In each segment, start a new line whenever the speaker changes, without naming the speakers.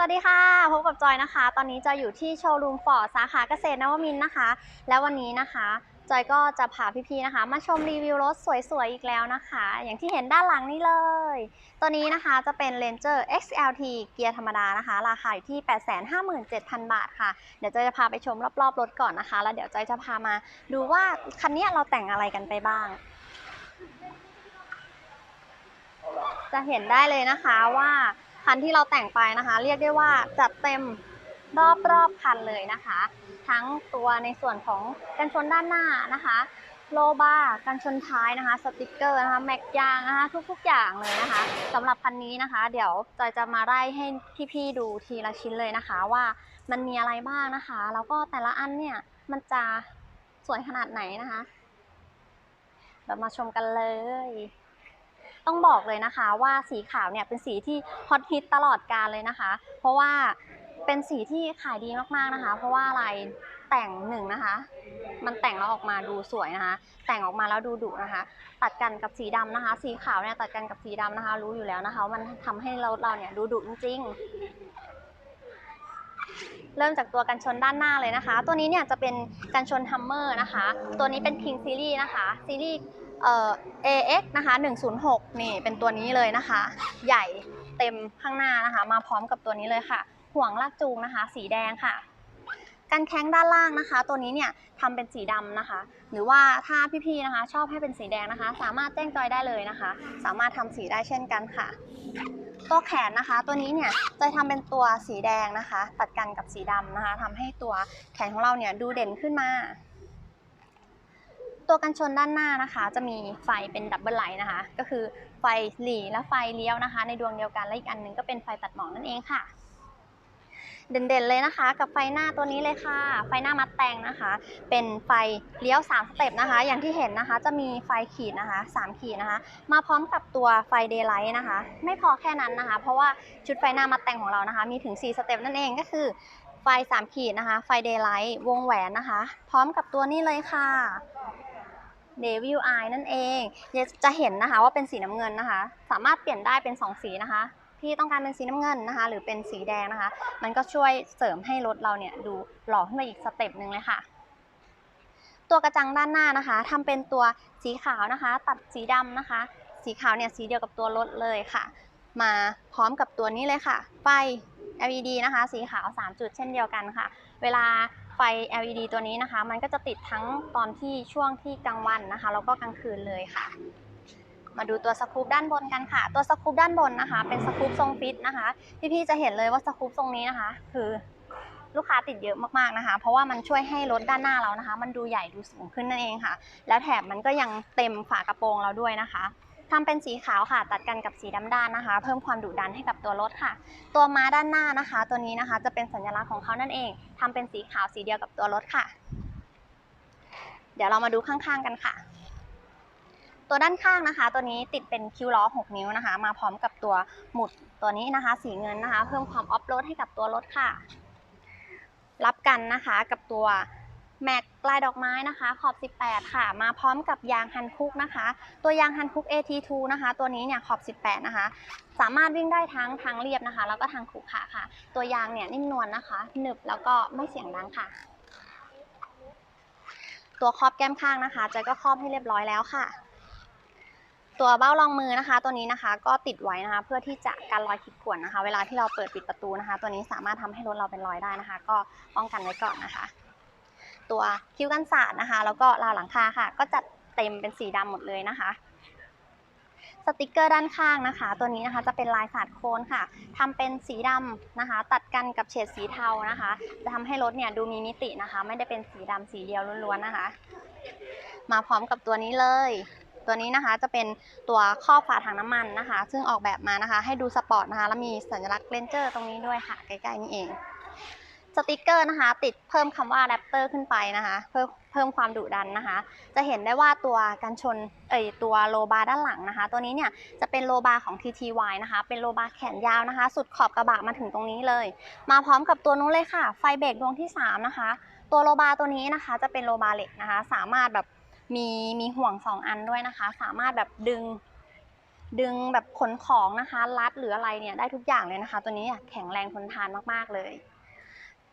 สวัสดีค่ะ พบกับจอยนะคะ ตอนนี้จอยอยู่ที่โชว์รูมฟอร์ดสาขาเกษตรนวมินทร์นะคะ แล้ววันนี้นะคะ จอยก็จะพาพี่ๆนะคะ มาชมรีวิวรถสวยๆ อีกแล้วนะคะ อย่างที่เห็นด้านหลังนี้เลย ตัวนี้นะคะจะเป็น Ranger XLT เกียร์ธรรมดานะคะ ราคาอยู่ที่ 857,000 บาทค่ะ เดี๋ยวจอยจะพาไปชมรอบๆ รถก่อนนะคะ แล้วเดี๋ยวจอยจะพามาดูว่าคันนี้เราแต่งอะไรกันไปบ้าง จะเห็นได้เลยนะคะว่า คันที่เราแต่งไปนะคะ เรียกได้ว่าจัดเต็มรอบรอบๆคันเลยนะคะ ทั้งตัวในส่วนของกันชนด้านหน้านะคะโลบากันชนท้ายนะคะ สติกเกอร์นะคะ แม็กยางนะคะ ทุกๆ อย่างเลยนะคะสำหรับคันนี้นะคะ เดี๋ยวจอยจะมาไล่ให้พี่ๆดูทีละชิ้นเลยนะคะ ว่ามันมีอะไรบ้างนะคะ แล้วก็แต่ละอันเนี่ยมันจะสวยขนาดไหนนะคะ เรามาชมกันเลย ต้องบอกเลยนะคะว่าสีขาวเนี่ยเป็นสีที่ฮอตฮิตตลอดกาลเลยนะคะ เพราะว่าเป็นสีที่ขายดีมากๆนะคะ เพราะว่าอะไรแต่งหนึ่งนะคะ มันแต่งแล้วออกมาดูสวยนะคะ แต่งออกมาแล้วดูดุนะคะ ตัดกันกับสีดำนะคะ สีขาวเนี่ยตัดกันกับสีดำนะคะ รู้อยู่แล้วนะคะมันทำให้เราเราเนี่ยดูดุจริงเริ่มจากตัวกันชนด้านหน้าเลยนะคะ ตัวนี้เนี่ยจะเป็นกันชนฮัมเมอร์นะคะ ตัวนี้เป็น King Series นะคะ ซีรีส์ เอ่อ AX นะคะ106 นี่เป็นตัวนี้เลยนะคะ ใหญ่เต็มข้างหน้านะคะ มาพร้อมกับตัวนี้เลยค่ะ ห่วงลากจูงนะคะ สีแดงค่ะกันแข้งด้านล่างนะคะ ตัวนี้เนี่ยทำเป็นสีดำนะคะ หรือว่าถ้าพี่ๆนะคะ ชอบให้เป็นสีแดงนะคะ สามารถแจ้งจอยได้เลยนะคะ สามารถทำสีได้เช่นกันค่ะ ตัวแขนนะคะ ตัวนี้เนี่ยจะทำเป็นตัวสีแดงนะคะ ตัดกันกับสีดำนะคะทำให้ตัวแขนของเราเนี่ยดูเด่นขึ้นมา ตัวกันชนด้านหน้านะคะ จะมีไฟเป็นดับเบิลไลท์นะคะ ก็คือไฟหลีและไฟเลี้ยวนะคะ ในดวงเดียวกันและอีกอันหนึงก็เป็นไฟตัดหมอกนั่นเองค่ะ เด่นๆเลยนะคะ กับไฟหน้าตัวนี้เลยค่ะ ไฟหน้ามัดแตงนะคะ เป็นไฟเลี้ยว 3 สเต็ปนะคะ อย่างที่เห็นนะคะ จะมีไฟขีดนะคะ 3 ขีดนะคะ มาพร้อมกับตัวไฟเดย์ไลท์นะคะ ไม่พอแค่นั้นนะคะ เพราะว่าชุดไฟหน้ามัดแต่งของเรานะคะ มีถึง 4 สเต็ปนั่นเองก็คือไฟ 3 ขีดนะคะ ไฟเดย์ไลท์ วงแหวนนะคะ พร้อมกับตัวนี้เลยค่ะ เดวิลไอนั่นเองจะเห็นนะคะว่าเป็นสีน้ำเงินนะคะ สามารถเปลี่ยนได้เป็น 2 สีนะคะพี่ต้องการเป็นสีน้ำเงินนะคะ หรือเป็นสีแดงนะคะ มันก็ช่วยเสริมให้รถเราเนี่ยดูหล่อขึ้นมาอีกสเต็ปหนึ่งเลยค่ะ ตัวกระจังด้านหน้านะคะทำเป็นตัวสีขาวนะคะ ตัดสีดำนะคะ สีขาวเนี่ยสีเดียวกับตัวรถเลยค่ะ มาพร้อมกับตัวนี้เลยค่ะ ไฟ LED นะคะ สีขาว 3 จุดเช่นเดียวกันค่ะ เวลา ไฟ LED ตัวนี้นะคะ มันก็จะติดทั้งตอนที่ช่วงที่กลางวันนะคะ แล้วก็กลางคืนเลยค่ะ มาดูตัวสกูปด้านบนกันค่ะ ตัวสกูปด้านบนนะคะ เป็นสกูปทรงฟิตนะคะ พี่ๆจะเห็นเลยว่าสกูปทรงนี้นะคะ คือลูกค้าติดเยอะมากๆนะคะ เพราะว่ามันช่วยให้รถด้านหน้าเรานะคะ มันดูใหญ่ดูสูงขึ้นนั่นเองค่ะ แล้วแถบมันก็ยังเต็มฝากระโปรงเราด้วยนะคะ ทำเป็นสีขาวค่ะ ตัดกันกับสีดำด้านนะคะ เพิ่มความดุดันให้กับตัวรถค่ะ ตัวม้าด้านหน้านะคะ ตัวนี้นะคะจะเป็นสัญลักษณ์ของเขานั่นเองทำเป็นสีขาวสีเดียวกับตัวรถค่ะ เดี๋ยวเรามาดูข้างๆกันค่ะ ตัวด้านข้างนะคะ ตัวนี้ติดเป็นคิวล้อ 6 นิ้วนะคะ มาพร้อมกับตัวหมุดตัวนี้นะคะ สีเงินนะคะ เพิ่มความออฟโรดให้กับตัวรถค่ะ รับกันนะคะกับตัว แม็กลายดอกไม้นะคะขอบ 18 ค่ะ มาพร้อมกับยางฮันคุกนะคะ ตัวยางฮันคุก AT2 นะคะ ตัวนี้เนี่ยขอบ 18 นะคะ สามารถวิ่งได้ทั้งทางเรียบนะคะ แล้วก็ทางขรุขระค่ะ ตัวยางเนี่ยนิ่มนวลนะคะ หนึบแล้วก็ไม่เสียงดังค่ะ ตัวครอบแก้มข้างนะคะจอยก็ครอบให้เรียบร้อยแล้วค่ะ ตัวเบ้ารองมือนะคะ ตัวนี้นะคะก็ติดไว้นะคะ เพื่อที่จะกันรอยขีดข่วนนะคะ เวลาที่เราเปิดปิดประตูนะคะ ตัวนี้สามารถทำให้รถเราเป็นรอยได้นะคะ ก็ป้องกันไว้ก่อนนะคะ ตัวคิ้วกันสาดนะคะ แล้วก็ราวหลังคาค่ะ ก็จัดเต็มเป็นสีดำหมดเลยนะคะสติกเกอร์ด้านข้างนะคะ ตัวนี้นะคะจะเป็นลายสาดโคนค่ะทำเป็นสีดำนะคะ ตัดกันกับเฉดสีเทานะคะ จะทำให้รถเนี่ยดูมีมิตินะคะ ไม่ได้เป็นสีดำสีเดียวล้วนๆนะคะ มาพร้อมกับตัวนี้เลย ตัวนี้นะคะจะเป็นตัวครอบฝาถังน้ำมันนะคะ ซึ่งออกแบบมานะคะ ให้ดูสปอร์ตนะคะ แล้วมีสัญลักษณ์เรนเจอร์ตรงนี้ด้วยค่ะใกล้ๆนี่เอง สติกเกอร์นะคะ ติดเพิ่มคำว่าแรปเตอร์ขึ้นไปนะคะ เพิ่มเพิ่มความดุดันนะคะ จะเห็นได้ว่าตัวกันชนเอ่ยตัวโลบาร์ด้านหลังนะคะ ตัวนี้เนี่ยจะเป็นโลบาร์ของ TTY นะคะ เป็นโลบาร์แขนยาวนะคะ สุดขอบกระบะมาถึงตรงนี้เลย มาพร้อมกับตัวนู้นเลยค่ะ ไฟเบรกดวงที่ 3 นะคะ ตัวโลบาร์ตัวนี้นะคะจะเป็นโลบาร์เหล็กนะคะ สามารถแบบมีมีห่วง 2 อันด้วยนะคะ สามารถแบบดึงดึงแบบขนของนะคะ รัดหรืออะไรเนี่ยได้ทุกอย่างเลยนะคะ ตัวนี้แข็งแรงทนทานมากๆเลย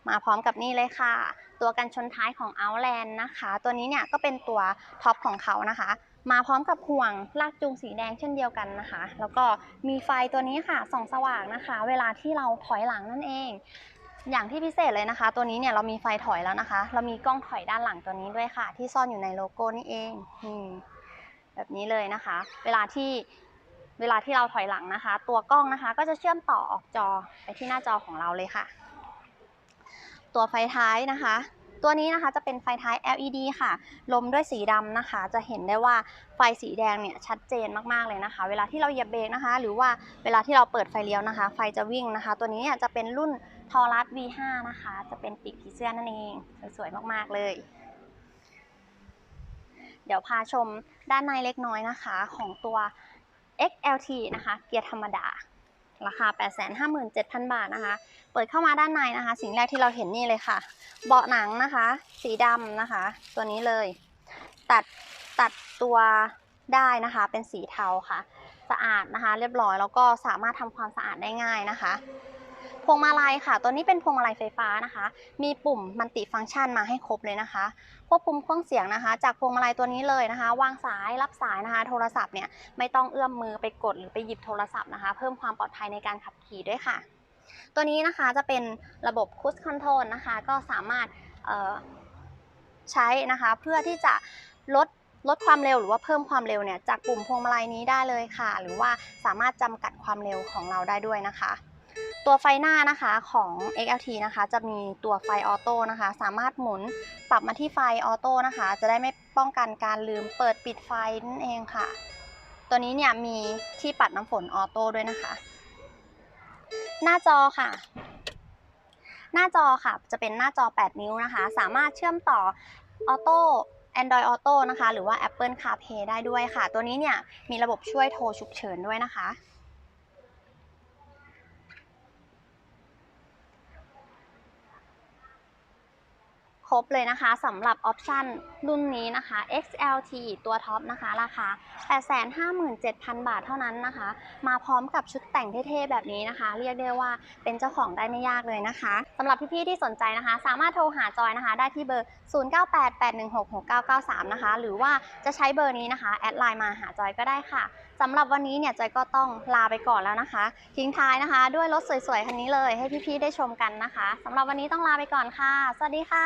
มาพร้อมกับนี่เลยค่ะ ตัวกันชนท้ายของ Outland นะคะ ตัวนี้เนี่ยก็เป็นตัวท็อปของเขานะคะ มาพร้อมกับห่วงลากจูงสีแดงเช่นเดียวกันนะคะ แล้วก็มีไฟตัวนี้ค่ะส่องสว่างนะคะ เวลาที่เราถอยหลังนั่นเองอย่างที่พิเศษเลยนะคะ ตัวนี้เนี่ยเรามีไฟถอยแล้วนะคะ เรามีกล้องถอยด้านหลังตัวนี้ด้วยค่ะ ที่ซ่อนอยู่ในโลโก้นี่เองนี่แบบนี้เลยนะคะ เวลาที่เวลาที่เราถอยหลังนะคะ ตัวกล้องนะคะ ก็จะเชื่อมต่อออกจอไปที่หน้าจอของเราเลยค่ะ ตัวไฟท้ายนะคะ ตัวนี้นะคะจะเป็นไฟท้าย LED ค่ะ ลมด้วยสีดำนะคะ จะเห็นได้ว่าไฟสีแดงเนี่ยชัดเจนมากๆเลยนะคะ เวลาที่เราเหยียบเบรกนะคะ หรือว่าเวลาที่เราเปิดไฟเลี้ยวนะคะ ไฟจะวิ่งนะคะ ตัวนี้เนี่ยจะเป็นรุ่นทอรัส V5 นะคะ จะเป็นปีกผีเสื้อนั่นเองสวยๆมากๆเลยเดี๋ยวพาชมด้านในเล็กน้อยนะคะของตัว XLT นะคะ เกียร์ธรรมดา ราคา 857,000 บาทนะคะ เปิดเข้ามาด้านในนะคะ สิ่งแรกที่เราเห็นนี่เลยค่ะ เบาะหนังนะคะ สีดำนะคะ ตัวนี้เลย ตัดตัดตัวได้นะคะ เป็นสีเทาค่ะ สะอาดนะคะ เรียบร้อยแล้วก็สามารถทำความสะอาดได้ง่ายนะคะ พวงมาลัยค่ะ ตัวนี้เป็นพวงมาลัยไฟฟ้านะคะ มีปุ่มมัลติฟังก์ชันมาให้ครบเลยนะคะ ควบคุมเครื่องเสียงนะคะ จากพวงมาลัยตัวนี้เลยนะคะ วางสายรับสายนะคะ โทรศัพท์เนี่ยไม่ต้องเอื้อมมือไปกดหรือไปหยิบโทรศัพท์นะคะ เพิ่มความปลอดภัยในการขับขี่ด้วยค่ะ ตัวนี้นะคะจะเป็นระบบคู i คอนโทรลนะคะ ก็สามารถใช้นะคะเพื่อที่จะลดลดความเร็วหรือว่าเพิ่มความเร็วเนี่ยจากปุ่มพวงมาลัยนี้ได้เลยค่ะ หรือว่าสามารถจำกัดความเร็วของเราได้ด้วยนะคะ ตัวไฟหน้านะคะของ XLT นะคะ จะมีตัวไฟออโต้นะคะ สามารถหมุนปรับมาที่ไฟออโต้นะคะ จะได้ไม่ป้องกันการลืมเปิดปิดไฟนั่นเองค่ะ ตัวนี้เนี่ยมีที่ปัดน้ำฝนออโต้ด้วยนะคะ หน้าจอค่ะ หน้าจอค่ะ จะเป็นหน้าจอ 8 นิ้วนะคะ สามารถเชื่อมต่อออโต้ Android Auto นะคะ หรือว่า Apple CarPlay ได้ด้วยค่ะ ตัวนี้เนี่ยมีระบบช่วยโทรฉุกเฉินด้วยนะคะ รบเลยนะคะสำหรับออปชันรุ่นนี้นะคะ XLT ตัวท็อปนะคะราคา 857,000 บาทเท่านั้นนะคะ มาพร้อมกับชุดแต่งเท่ๆแบบนี้นะคะ เรียกได้ว่าเป็นเจ้าของได้ไม่ยากเลยนะคะสำหรับพี่ๆที่สนใจนะคะ สามารถโทรหาจอยนะคะ ได้ที่เบอร์ 0988166993 นะคะ หรือว่าจะใช้เบอร์นี้นะคะ แอดไลน์มาหาจอยก็ได้ค่ะสำหรับวันนี้เนี่ยใจก็ต้องลาไปก่อนแล้วนะคะ ทิ้งท้ายนะคะ ด้วยรถสวยๆคันนี้เลยให้พี่ๆได้ชมกันนะคะสำหรับวันนี้ต้องลาไปก่อนค่ะ สวัสดีค่ะ